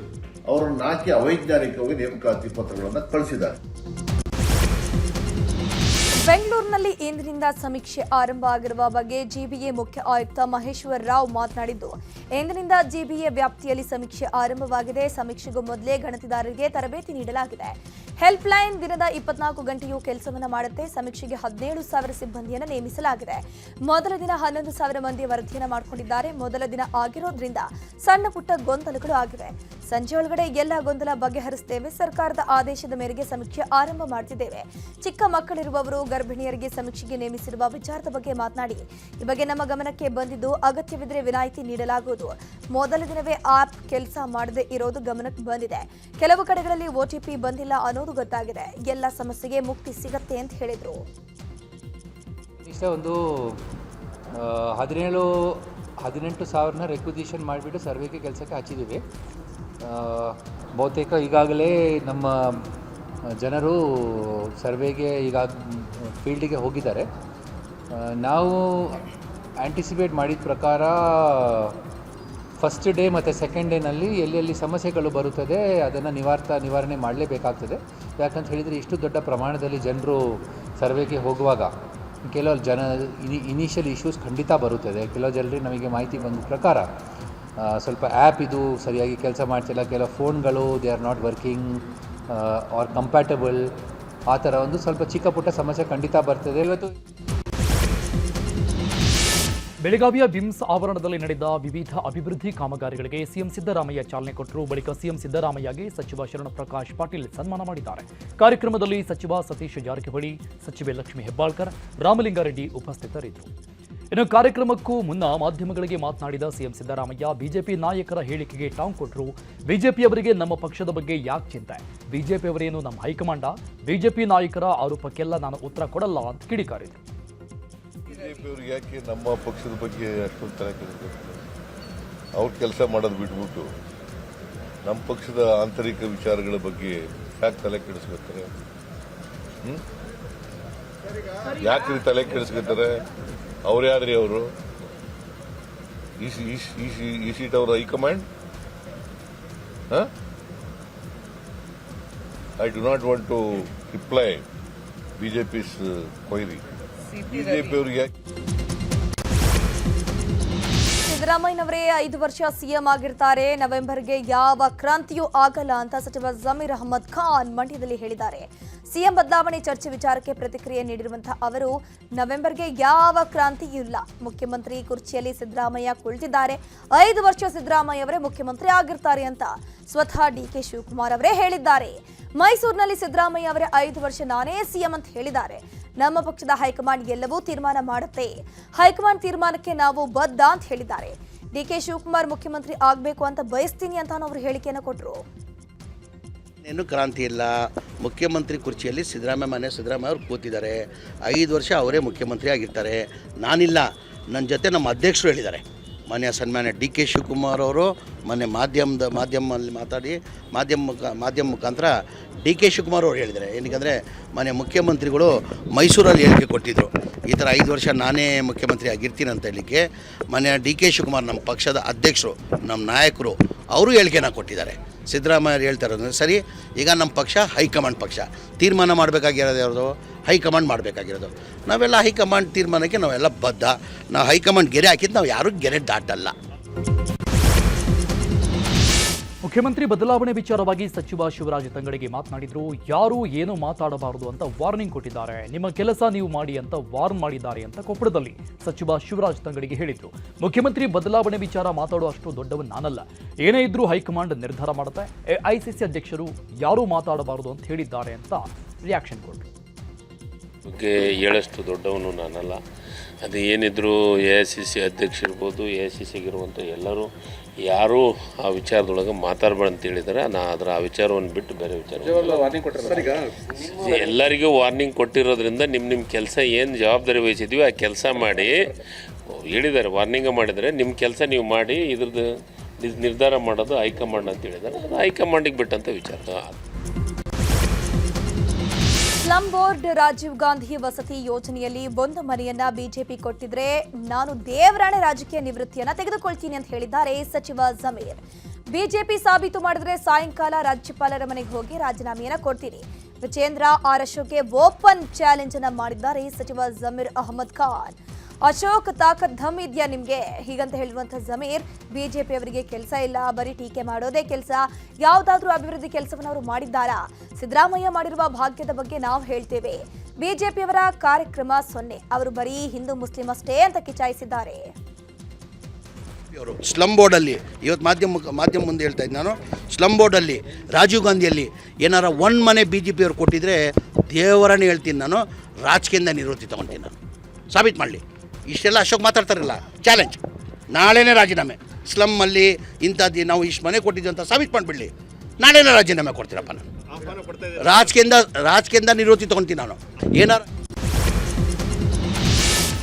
ಅವರನ್ನು ಹಾಕಿ ಅವೈಜ್ಞಾನಿಕವಾಗಿ ನೇಮಕಾತಿ ಪತ್ರಗಳನ್ನು ಕಳಿಸಿದ್ದಾರೆ. ಬೆಂಗಳೂರಿನಲ್ಲಿ ಇಂದಿನಿಂದ ಸಮೀಕ್ಷೆ ಆರಂಭ ಆಗಿರುವ ಬಗ್ಗೆ ಜಿಬಿಎ ಮುಖ್ಯ ಆಯುಕ್ತ ಮಹೇಶ್ವರ್ ರಾವ್ ಮಾತನಾಡಿದ್ದು, ಇಂದಿನಿಂದ ಜಿಬಿಎ ವ್ಯಾಪ್ತಿಯಲ್ಲಿ ಸಮೀಕ್ಷೆ ಆರಂಭವಾಗಿದೆ. ಸಮೀಕ್ಷೆಗೂ ಮೊದಲೇ ಗಣತಿದಾರರಿಗೆ ತರಬೇತಿ ನೀಡಲಾಗಿದೆ. ಹೆಲ್ಪ್ ಲೈನ್ ದಿನದ ಇಪ್ಪತ್ನಾಲ್ಕು ಗಂಟೆಯೂ ಕೆಲಸವನ್ನ ಮಾಡುತ್ತೆ. ಸಮೀಕ್ಷೆಗೆ ಹದಿನೇಳು ಸಾವಿರ ಸಿಬ್ಬಂದಿಯನ್ನು ನೇಮಿಸಲಾಗಿದೆ. ಮೊದಲ ದಿನ ಹನ್ನೊಂದು ಸಾವಿರ ಮಂದಿ ವರದಿಯನ್ನು ಮಾಡಿಕೊಂಡಿದ್ದಾರೆ. ಮೊದಲ ದಿನ ಆಗಿರೋದ್ರಿಂದ ಸಣ್ಣ ಪುಟ್ಟ ಗೊಂದಲಗಳು ಆಗಿವೆ. ಸಂಜೆ ಒಳಗಡೆ ಎಲ್ಲ ಗೊಂದಲ ಬಗೆಹರಿಸುತ್ತೇವೆ ಸರ್ಕಾರದ ಆದೇಶದ ಮೇರೆಗೆ ಸಮೀಕ್ಷೆ ಆರಂಭ ಮಾಡ್ತಿದ್ದೇವೆ. ಚಿಕ್ಕ ಮಕ್ಕಳಿರುವವರು, ಗರ್ಭಿಣಿಯರಿಗೆ ಸಮೀಕ್ಷೆಗೆ ನೇಮಿಸಿರುವ ವಿಚಾರದ ಬಗ್ಗೆ ಮಾತನಾಡಿ. ಈ ಬಗ್ಗೆ ನಮ್ಮ ಗಮನಕ್ಕೆ ಬಂದಿದ್ದು ಅಗತ್ಯವಿದ್ರೆ ವಿನಾಯಿತಿ ನೀಡಲಾಗುವುದು. ಮೊದಲ ದಿನವೇ ಆಪ್ ಕೆಲಸ ಮಾಡದೇ ಇರೋದು ಗಮನಕ್ಕೆ ಬಂದಿದೆ. ಕೆಲವು ಕಡೆಗಳಲ್ಲಿ ಒಟಿಪಿ ಬಂದಿಲ್ಲ ಅನ್ನೋದು ಗೊತ್ತಾಗಿದೆ. ಎಲ್ಲ ಸಮಸ್ಯೆಗೆ ಮುಕ್ತಿ ಸಿಗತ್ತೆ ಅಂತ ಹೇಳಿದರು. ಇಷ್ಟ ಒಂದು ಹದಿನೇಳು, ಹದಿನೆಂಟು ಸಾವಿರನ ರೆಕ್ವಿಸಿಷನ್ ಮಾಡಿಬಿಟ್ಟು ಸರ್ವೆಗೆ ಕೆಲಸಕ್ಕೆ ಹಚ್ಚಿದ್ದೀವಿ ಬಹುತೇಕ ಈಗಾಗಲೇ ನಮ್ಮ ಜನರು ಸರ್ವೆಗೆ ಈಗ ಫೀಲ್ಡಿಗೆ ಹೋಗಿದ್ದಾರೆ. ನಾವು ಆ್ಯಂಟಿಸಿಪೇಟ್ ಮಾಡಿದ ಪ್ರಕಾರ ಫಸ್ಟ್ ಡೇ ಮತ್ತು ಸೆಕೆಂಡ್ ಡೇನಲ್ಲಿ ಎಲ್ಲೆಲ್ಲಿ ಸಮಸ್ಯೆಗಳು ಬರುತ್ತದೆ ಅದನ್ನು ನಿವಾರ್ತ ನಿವಾರಣೆ ಮಾಡಲೇಬೇಕಾಗ್ತದೆ. ಯಾಕಂತ ಹೇಳಿದರೆ ಇಷ್ಟು ದೊಡ್ಡ ಪ್ರಮಾಣದಲ್ಲಿ ಜನರು ಸರ್ವೆಗೆ ಹೋಗುವಾಗ ಕೆಲವು ಜನ ಇನಿ ಇನಿಷಿಯಲ್ ಇಶ್ಯೂಸ್ ಖಂಡಿತ ಬರುತ್ತದೆ. ಕೆಲವು ಜನರಿಗೆ ನಮಗೆ ಮಾಹಿತಿ ಬಂದ ಪ್ರಕಾರ ಸ್ವಲ್ಪ ಆ್ಯಪ್ ಇದು ಸರಿಯಾಗಿ ಕೆಲಸ ಮಾಡ್ತಿಲ್ಲ. ಕೆಲವು ಫೋನ್ಗಳು they are not working or compatible ಆ ಥರ ಒಂದು ಸ್ವಲ್ಪ ಚಿಕ್ಕ ಪುಟ್ಟ ಸಮಸ್ಯೆ ಖಂಡಿತ ಬರ್ತದೆ. ಇವತ್ತು ಬೆಳಗಾವಿಯ ಬಿಮ್ಸ್ ಆವರಣದಲ್ಲಿ ನಡೆದ ವಿವಿಧ ಅಭಿವೃದ್ಧಿ ಕಾಮಗಾರಿಗಳಿಗೆ ಸಿಎಂ ಸಿದ್ದರಾಮಯ್ಯ ಚಾಲನೆ ಕೊಟ್ಟರು. ಬಳಿಕ ಸಿಎಂ ಸಿದ್ದರಾಮಯ್ಯಗೆ ಸಚಿವ ಶರಣಪ್ರಕಾಶ್ ಪಾಟೀಲ್ ಸನ್ಮಾನ ಮಾಡಿದ್ದಾರೆ. ಕಾರ್ಯಕ್ರಮದಲ್ಲಿ ಸಚಿವ ಸತೀಶ್ ಜಾರಕಿಹೊಳಿ, ಸಚಿವೆ ಲಕ್ಷ್ಮಿ ಹೆಬ್ಬಾಳ್ಕರ್, ರಾಮಲಿಂಗಾರೆಡ್ಡಿ ಉಪಸ್ಥಿತರಿದ್ದರು. ಇನ್ನು ಕಾರ್ಯಕ್ರಮಕ್ಕೂ ಮುನ್ನ ಮಾಧ್ಯಮಗಳಿಗೆ ಮಾತನಾಡಿದ ಸಿಎಂ ಸಿದ್ದರಾಮಯ್ಯ, ಬಿಜೆಪಿ ನಾಯಕರ ಹೇಳಿಕೆಗೆ ಟಾಂಗ್ ಕೊಟ್ಟರು ಬಿಜೆಪಿಯವರಿಗೆ ನಮ್ಮ ಪಕ್ಷದ ಬಗ್ಗೆ ಯಾಕೆ ಚಿಂತೆ? ಬಿಜೆಪಿಯವರೇನು ನಮ್ಮ ಹೈಕಮಾಂಡ? ಬಿಜೆಪಿ ನಾಯಕರ ಆರೋಪಕ್ಕೆಲ್ಲ ನಾನು ಉತ್ತರ ಕೊಡಲ್ಲ ಅಂತ ಕಿಡಿಕಾರಿದರು. ಬಿಜೆಪಿಯವ್ರಿಗೆ ಯಾಕೆ ನಮ್ಮ ಪಕ್ಷದ ಬಗ್ಗೆ ಅಷ್ಟೊಂದು ತಲೆ ಕೆಡಿಸ್ಕೊತಾರೆ ಅವ್ರು ಕೆಲಸ ಮಾಡೋದು ಬಿಟ್ಬಿಟ್ಟು ನಮ್ಮ ಪಕ್ಷದ ಆಂತರಿಕ ವಿಚಾರಗಳ ಬಗ್ಗೆ ಯಾಕೆ ತಲೆ ಕೆಡಿಸ್ಕೊತಾರೆ ಯಾಕೆ ತಲೆ ಕೆಡಿಸ್ಕೊತಾರೆ ಅವ್ರು ಯಾರ್ರಿ ಅವರು? ಈ seat command high command? I do not want to reply BJPs ಕೊಯ್ರಿ ಬಿಜೆಪಿಯವ್ರಿಗೆ ಸಿದ್ದರಾಮಯ್ಯನವರೇ ಐದು ವರ್ಷ ಸಿಎಂ ಆಗಿರ್ತಾರೆ. ನವೆಂಬರ್ಗೆ ಯಾವ ಕ್ರಾಂತಿಯೂ ಆಗಲ್ಲ ಅಂತ ಸಚಿವ ಜಮೀರ್ ಅಹಮದ್ ಖಾನ್ ಮಂಡ್ಯದಲ್ಲಿ ಹೇಳಿದ್ದಾರೆ. ಸಿಎಂ ಬದಲಾವಣೆ ಚರ್ಚೆ ವಿಚಾರಕ್ಕೆ ಪ್ರತಿಕ್ರಿಯೆ ನೀಡಿರುವಂತಹ ಅವರು ನವೆಂಬರ್ಗೆ ಯಾವ ಕ್ರಾಂತಿಯೂ ಇಲ್ಲ. ಮುಖ್ಯಮಂತ್ರಿ ಕುರ್ಚಿಯಲ್ಲಿ ಸಿದ್ದರಾಮಯ್ಯ ಕುಳಿತಿದ್ದಾರೆ. ಐದು ವರ್ಷ ಸಿದ್ದರಾಮಯ್ಯ ಅವರೇ ಮುಖ್ಯಮಂತ್ರಿ ಆಗಿರ್ತಾರೆ ಅಂತ ಸ್ವತಃ ಡಿ ಕೆ ಶಿವಕುಮಾರ್ ಅವರೇ ಹೇಳಿದ್ದಾರೆ. ಮೈಸೂರಿನಲ್ಲಿ ಸಿದ್ದರಾಮಯ್ಯ ಅವರೇ ಐದು ವರ್ಷ ನಾನೇ ಸಿಎಂ ಅಂತ ಹೇಳಿದ್ದಾರೆ. ನಮ್ಮ ಪಕ್ಷದ ಹೈಕಮಾಂಡ್ ಎಲ್ಲವೂ ತೀರ್ಮಾನ ಮಾಡುತ್ತೆ. ಹೈಕಮಾಂಡ್ ತೀರ್ಮಾನಕ್ಕೆ ನಾವು ಬದ್ಧ ಅಂತ ಹೇಳಿದ್ದಾರೆ. ಡಿ ಕೆ ಶಿವಕುಮಾರ್ ಮುಖ್ಯಮಂತ್ರಿ ಆಗಬೇಕು ಅಂತ ಬಯಸ್ತೀನಿ ಅಂತ ಅವರು ಹೇಳಿಕೆಯನ್ನು ಕೊಟ್ಟರು ಏನು ಕ್ರಾಂತಿ ಇಲ್ಲ. ಮುಖ್ಯಮಂತ್ರಿ ಕುರ್ಚಿಯಲ್ಲಿ ಸಿದ್ದರಾಮಯ್ಯ ಮನೆ ಸಿದ್ದರಾಮಯ್ಯ ಅವರು ಕೂತಿದ್ದಾರೆ. ಐದು ವರ್ಷ ಅವರೇ ಮುಖ್ಯಮಂತ್ರಿ ಆಗಿರ್ತಾರೆ. ನಾನಿಲ್ಲ. ನನ್ನ ಜೊತೆ ನಮ್ಮ ಅಧ್ಯಕ್ಷರು ಹೇಳಿದ್ದಾರೆ. ಮಾನ್ಯ ಸನ್ಮಾನ್ಯ ಡಿ ಕೆ ಶಿವಕುಮಾರ್ ಅವರು ಮೊನ್ನೆ ಮಾಧ್ಯಮದ ಮಾಧ್ಯಮದಲ್ಲಿ ಮಾತಾಡಿ ಮಾಧ್ಯಮ ಮಾಧ್ಯಮ ಮುಖಾಂತರ ಡಿ ಕೆ ಶಿವಕುಮಾರ್ ಅವರು ಹೇಳಿದ್ದಾರೆ. ಏನಕ್ಕೆ ಮಾನ್ಯ ಮುಖ್ಯಮಂತ್ರಿಗಳು ಮೈಸೂರಲ್ಲಿ ಹೇಳಿಕೆ ಕೊಟ್ಟಿದ್ದರು ಈ ಥರ ಐದು ವರ್ಷ ನಾನೇ ಮುಖ್ಯಮಂತ್ರಿ ಆಗಿರ್ತೀನಿ ಅಂತ ಹೇಳಲಿಕ್ಕೆ ಮಾನ್ಯ ಡಿ ಕೆ ಶಿವಕುಮಾರ್ ನಮ್ಮ ಪಕ್ಷದ ಅಧ್ಯಕ್ಷರು, ನಮ್ಮ ನಾಯಕರು ಅವರು ಹೇಳಿಕೆನ ಕೊಟ್ಟಿದ್ದಾರೆ. ಸಿದ್ದರಾಮಯ್ಯ ಹೇಳ್ತಾರೆ ಸರಿ, ಈಗ ನಮ್ಮ ಪಕ್ಷ ಹೈಕಮಾಂಡ್ ಪಕ್ಷ. ತೀರ್ಮಾನ ಮಾಡಬೇಕಾಗಿರೋದು ಯಾವುದು ಹೈಕಮಾಂಡ್ ಮಾಡಬೇಕಾಗಿರೋದು. ನಾವೆಲ್ಲ ಹೈಕಮಾಂಡ್ ತೀರ್ಮಾನಕ್ಕೆ ನಾವೆಲ್ಲ ಬದ್ಧ. ನಾವು ಹೈಕಮಾಂಡ್ ಗೆರೆ ಹಾಕಿದ್ದು ನಾವು ಯಾರೂ ಗೆರೆ ದಾಟಲ್ಲ. ಮುಖ್ಯಮಂತ್ರಿ ಬದಲಾವಣೆ ವಿಚಾರವಾಗಿ ಸಚಿವ ಶಿವರಾಜ್ ತಂಗಡಿಗೆ ಮಾತನಾಡಿದ್ರು, ಯಾರು ಏನು ಮಾತಾಡಬಾರದು ಅಂತ ವಾರ್ನಿಂಗ್ ಕೊಟ್ಟಿದ್ದಾರೆ. ನಿಮ್ಮ ಕೆಲಸ ನೀವು ಮಾಡಿ ಅಂತ ವಾರ್ನ್ ಮಾಡಿದ್ದಾರೆ ಅಂತ ಕೊಪ್ಪಳದಲ್ಲಿ ಸಚಿವ ಶಿವರಾಜ್ ತಂಗಡಿಗೆ ಹೇಳಿದ್ರು. ಮುಖ್ಯಮಂತ್ರಿ ಬದಲಾವಣೆ ವಿಚಾರ ಮಾತಾಡುವಷ್ಟು ದೊಡ್ಡವನ್ ನಾನಲ್ಲ. ಏನೇ ಇದ್ರೂ ಹೈಕಮಾಂಡ್ ನಿರ್ಧಾರ ಮಾಡುತ್ತೆ. ಎಐಸಿಸಿ ಅಧ್ಯಕ್ಷರು ಯಾರೂ ಮಾತಾಡಬಾರದು ಅಂತ ಹೇಳಿದ್ದಾರೆ ಅಂತ ರಿಯಾಕ್ಷನ್ ಕೊಟ್ಟರು ಬಗ್ಗೆ ಹೇಳಷ್ಟು ದೊಡ್ಡವನು ನಾನಲ್ಲ. ಅದು ಏನಿದ್ರು ಎ ಐ ಸಿ ಸಿ ಅಧ್ಯಕ್ಷ ಇರ್ಬೋದು ಎ ಐ ಸಿ ಸಿಗಿರುವಂಥ ಎಲ್ಲರೂ ಯಾರೂ ಆ ವಿಚಾರದೊಳಗೆ ಮಾತಾಡಬೇಡ ಅಂತ ಹೇಳಿದರೆ ನಾ ಅದರ ಆ ವಿಚಾರವನ್ನು ಬಿಟ್ಟು ಬೇರೆ ವಿಚಾರ ಎಲ್ಲರಿಗೂ ವಾರ್ನಿಂಗ್ ಕೊಟ್ಟಿರೋದ್ರಿಂದ ನಿಮ್ಮ ನಿಮ್ಮ ಕೆಲಸ ಏನು ಜವಾಬ್ದಾರಿ ವಹಿಸಿದ್ವಿ ಆ ಕೆಲಸ ಮಾಡಿ ಹೇಳಿದ್ದಾರೆ. ವಾರ್ನಿಂಗ್ ಮಾಡಿದರೆ ನಿಮ್ಮ ಕೆಲಸ ನೀವು ಮಾಡಿ ಇದ್ರದ್ದು ನಿರ್- ನಿರ್ಧಾರ ಮಾಡೋದು ಹೈಕಮಾಂಡ್ ಅಂತ ಹೇಳಿದ್ದಾರೆ. ಅದು ಹೈಕಮಾಂಡಿಗೆ ಬಿಟ್ಟಂಥ ವಿಚಾರ. ಸ್ಲಂ ಬೋರ್ಡ್ ರಾಜೀವ್ ಗಾಂಧಿ ವಸತಿ ಯೋಜನೆಯಲ್ಲಿ ಒಂದು ಮನೆಯನ್ನ ಬಿಜೆಪಿ ಕೊಟ್ಟಿದ್ರೆ ನಾನು ದೇವರಾಣೆ ರಾಜಕೀಯ ನಿವೃತ್ತಿಯನ್ನ ತೆಗೆದುಕೊಳ್ತೀನಿ ಅಂತ ಹೇಳಿದ್ದಾರೆ ಸಚಿವ ಜಮೀರ್. ಬಿಜೆಪಿ ಸಾಬೀತು ಮಾಡಿದ್ರೆ ಸಾಯಂಕಾಲ ರಾಜ್ಯಪಾಲರ ಮನೆಗೆ ಹೋಗಿ ರಾಜೀನಾಮೆಯನ್ನ ಕೊಡ್ತೀನಿ. ವಿಜೇಂದ್ರ ಆರ್ ಅಶೋಕ್ಗೆ ಓಪನ್ ಚಾಲೆಂಜ್ ಅನ್ನ ಮಾಡಿದ್ದಾರೆ ಸಚಿವ ಜಮೀರ್ ಅಹಮದ್ ಖಾನ್. ಅಶೋಕ್ ತಾಕತ್ ಧಮ್ ಇದೆಯಾ ನಿಮ್ಗೆ? ಹೀಗಂತ ಹೇಳುವಂತ ಜಮೀರ್, ಬಿಜೆಪಿ ಅವರಿಗೆ ಕೆಲಸ ಇಲ್ಲ, ಬರೀ ಟೀಕೆ ಮಾಡೋದೇ ಕೆಲಸ. ಯಾವ್ದಾದ್ರೂ ಅಭಿವೃದ್ಧಿ ಕೆಲಸವನ್ನು ಅವರು ಮಾಡಿದ್ದಾರಾ? ಸಿದ್ದರಾಮಯ್ಯ ಮಾಡಿರುವ ಭಾಗ್ಯದ ಬಗ್ಗೆ ನಾವು ಹೇಳ್ತೇವೆ. ಬಿಜೆಪಿಯವರ ಕಾರ್ಯಕ್ರಮ ಸೊನ್ನೆ. ಅವರು ಬರೀ ಹಿಂದೂ ಮುಸ್ಲಿಂ ಅಷ್ಟೇ ಅಂತ ಕಿಚಾಯಿಸಿದ್ದಾರೆ. ಸ್ಲಂ ಸ್ಲಮ್ ಬೋರ್ಡಲ್ಲಿ, ಇವತ್ತು ಮಾಧ್ಯಮ ಮಾಧ್ಯಮ ಮುಂದೆ ಹೇಳ್ತಾ ಇದ್ದೆ ನಾನು. ಸ್ಲಮ್ ಬೋರ್ಡಲ್ಲಿ, ರಾಜೀವ್ ಗಾಂಧಿಯಲ್ಲಿ ಏನಾರ ಒನ್ ಮನೆ ಬಿ ಜೆ ಪಿಯವ್ರು ಕೊಟ್ಟಿದ್ರೆ ದೇವರನ್ನೇ ಹೇಳ್ತೀನಿ ನಾನು. ರಾಜಕೀಯದಿಂದ ನಿವೃತ್ತಿ ತೊಗೊತೀನಿ ನಾನು. ಸಾಬೀತು ಮಾಡಲಿ. ಇಷ್ಟೆಲ್ಲ ಅಶೋಕ್ ಮಾತಾಡ್ತಾರಲ್ಲ. ಚಾಲೆಂಜ್ ನಾಳೆನೇ ರಾಜೀನಾಮೆ. ಸ್ಲಮ್ಮಲ್ಲಿ ಇಂಥದ್ದು ನಾವು ಇಷ್ಟು ಮನೆ ಕೊಟ್ಟಿದ್ದೀವಿ ಅಂತ ಸಾಬೀತು ಮಾಡಿಬಿಡಲಿ. ನಾಳೆನೇ ರಾಜೀನಾಮೆ ಕೊಡ್ತೀರಪ್ಪ ನಾನು. ರಾಜಕೀಯದಿಂದ ರಾಜಕೀಯದಿಂದ ನಿವೃತ್ತಿ ತೊಗೊತೀನಿ ನಾನು. ಏನಾರ?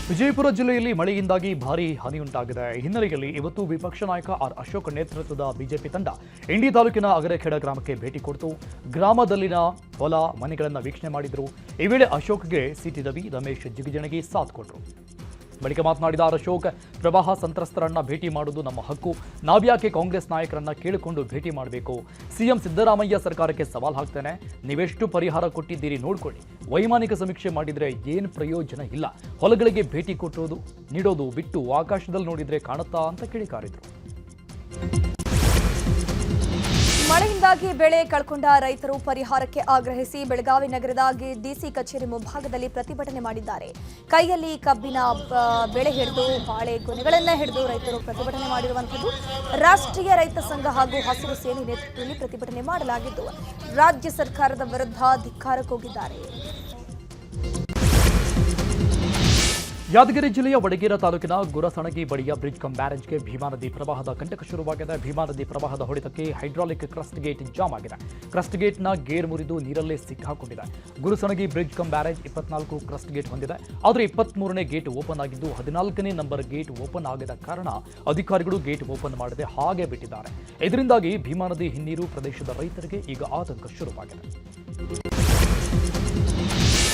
ವಿಜಯಪುರ ಜಿಲ್ಲೆಯಲ್ಲಿ ಮಳೆಯಿಂದಾಗಿ ಭಾರೀ ಹಾನಿಯುಂಟಾಗಿದೆ. ಈ ಹಿನ್ನೆಲೆಯಲ್ಲಿ ಇವತ್ತು ವಿಪಕ್ಷ ನಾಯಕ ಆರ್ ಅಶೋಕ್ ನೇತೃತ್ವದ ಬಿಜೆಪಿ ತಂಡ ಇಂಡಿ ತಾಲೂಕಿನ ಅಗರೆಖೇಡ ಗ್ರಾಮಕ್ಕೆ ಭೇಟಿ ಕೊಡ್ತು. ಗ್ರಾಮದಲ್ಲಿನ ಹೊಲ ಮನೆಗಳನ್ನು ವೀಕ್ಷಣೆ ಮಾಡಿದರು. ಈ ವೇಳೆ ಅಶೋಕ್ಗೆ ಸಿಟಿ ರವಿ ರಮೇಶ್ ಜಿಗಜಣಗಿ ಸಾಥ್ ಕೊಟ್ಟರು ಬಳಿಕ ಮಾತನಾಡಿದ ಅಶೋಕ್, ಪ್ರವಾಹ ಸಂತ್ರಸ್ತರನ್ನ ಭೇಟಿ ಮಾಡುವುದು ನಮ್ಮ ಹಕ್ಕು. ನಾವ್ಯಾಕೆ ಕಾಂಗ್ರೆಸ್ ನಾಯಕರನ್ನ ಕೇಳಿಕೊಂಡು ಭೇಟಿ ಮಾಡಬೇಕು? ಸಿಎಂ ಸಿದ್ದರಾಮಯ್ಯ ಸರ್ಕಾರಕ್ಕೆ ಸವಾಲ್ ಹಾಕ್ತೇನೆ. ನೀವೆಷ್ಟು ಪರಿಹಾರ ಕೊಟ್ಟಿದ್ದೀರಿ ನೋಡ್ಕೊಳ್ಳಿ. ವೈಮಾನಿಕ ಸಮೀಕ್ಷೆ ಮಾಡಿದ್ರೆ ಏನು ಪ್ರಯೋಜನ ಇಲ್ಲ. ಹೊಲಗಳಿಗೆ ಭೇಟಿ ಕೊಟ್ಟೋದು, ನೀಡೋದು ಬಿಟ್ಟು ಆಕಾಶದಲ್ಲಿ ನೋಡಿದ್ರೆ ಕಾಣುತ್ತಾ ಅಂತ ಕಿಡಿಕಾರಿದ್ರು ಮಳೆಯಿಂದಾಗಿ ಬೆಳೆ ಕಳ್ಕೊಂಡ ರೈತರು ಪರಿಹಾರಕ್ಕೆ ಆಗ್ರಹಿಸಿ ಬೆಳಗಾವಿ ನಗರದ ಡಿಸಿ ಕಚೇರಿ ಮುಂಭಾಗದಲ್ಲಿ ಪ್ರತಿಭಟನೆ ಮಾಡಿದ್ದಾರೆ. ಕೈಯಲ್ಲಿ ಕಬ್ಬಿನ ಬೆಳೆ ಹಿಡಿದು ಬಾಳೆ ಗೊನೆಗಳನ್ನ ಹಿಡಿದು ರೈತರು ಪ್ರತಿಭಟನೆ ಮಾಡಿರುವಂಥದ್ದು. ರಾಷ್ಟ್ರೀಯ ರೈತ ಸಂಘ ಹಾಗೂ ಹಸಿರು ಸೇನೆ ನೇತೃತ್ವದಲ್ಲಿ ಪ್ರತಿಭಟನೆ ಮಾಡಲಾಗಿದ್ದು, ರಾಜ್ಯ ಸರ್ಕಾರದ ವಿರುದ್ಧ ಧಿಕ್ಕಾರಕ್ಕೋಗಿದ್ದಾರೆ ಯಾದಗಿರಿ ಜಿಲ್ಲೆಯ ವಡಗೇರ ತಾಲೂಕಿನ ಗುರಸಣಗಿ ಬಳಿಯ ಬ್ರಿಡ್ಜ್ ಕಮ್ ಬ್ಯಾರೇಜ್ಗೆ ಭೀಮಾ ನದಿ ಪ್ರವಾಹದ ಕಂಟಕ ಶುರುವಾಗಿದೆ. ಭೀಮಾ ನದಿ ಪ್ರವಾಹದ ಹೊಡೆತಕ್ಕೆ ಹೈಡ್ರಾಲಿಕ್ ಕ್ರಸ್ಟ್ ಗೇಟ್ ಜಾಮ್ ಆಗಿದೆ. ಕ್ರಸ್ಟ್ ಗೇಟ್ನ ಗೇರ್ ಮುರಿದು ನೀರಲ್ಲೇ ಸಿಕ್ಕಾಕೊಂಡಿದೆ. ಗುರುಸಣಗಿ ಬ್ರಿಡ್ಜ್ ಕಮ್ ಬ್ಯಾರೇಜ್ ಇಪ್ಪತ್ನಾಲ್ಕು ಕ್ರಸ್ಟ್ ಗೇಟ್ ಹೊಂದಿದೆ. ಆದರೆ ಇಪ್ಪತ್ಮೂರನೇ ಗೇಟ್ ಓಪನ್ ಆಗಿದ್ದು ಹದಿನಾಲ್ಕನೇ ನಂಬರ್ ಗೇಟ್ ಓಪನ್ ಆಗದ ಕಾರಣ ಅಧಿಕಾರಿಗಳು ಗೇಟ್ ಓಪನ್ ಮಾಡದೆ ಹಾಗೆ ಬಿಟ್ಟಿದ್ದಾರೆ. ಇದರಿಂದಾಗಿ ಭೀಮಾ ನದಿ ಹಿನ್ನೀರು ಪ್ರದೇಶದ ರೈತರಿಗೆ ಈಗ ಆತಂಕ ಶುರುವಾಗಿದೆ.